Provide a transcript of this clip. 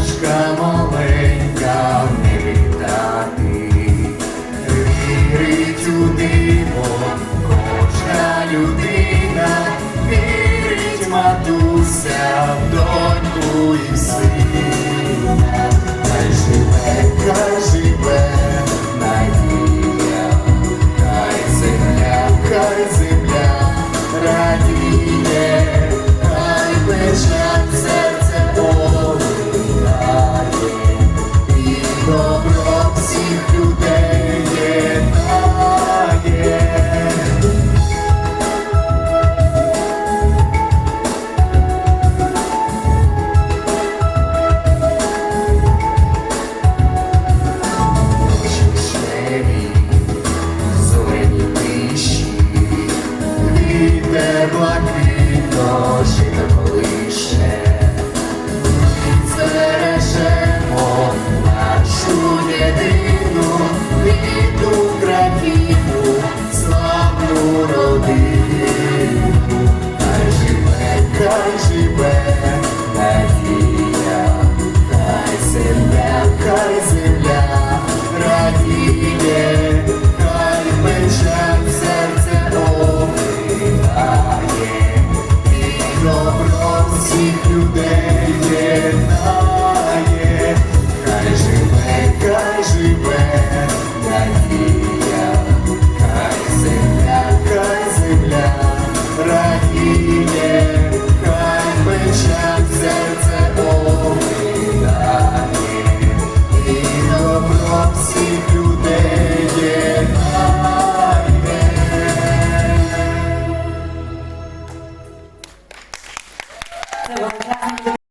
Пташка маленька не літати, вірить у диво, кожна людина, вірить матуся. Хай земля, хай земля, раніє, хай печать серце Бог, і добро всі люди є.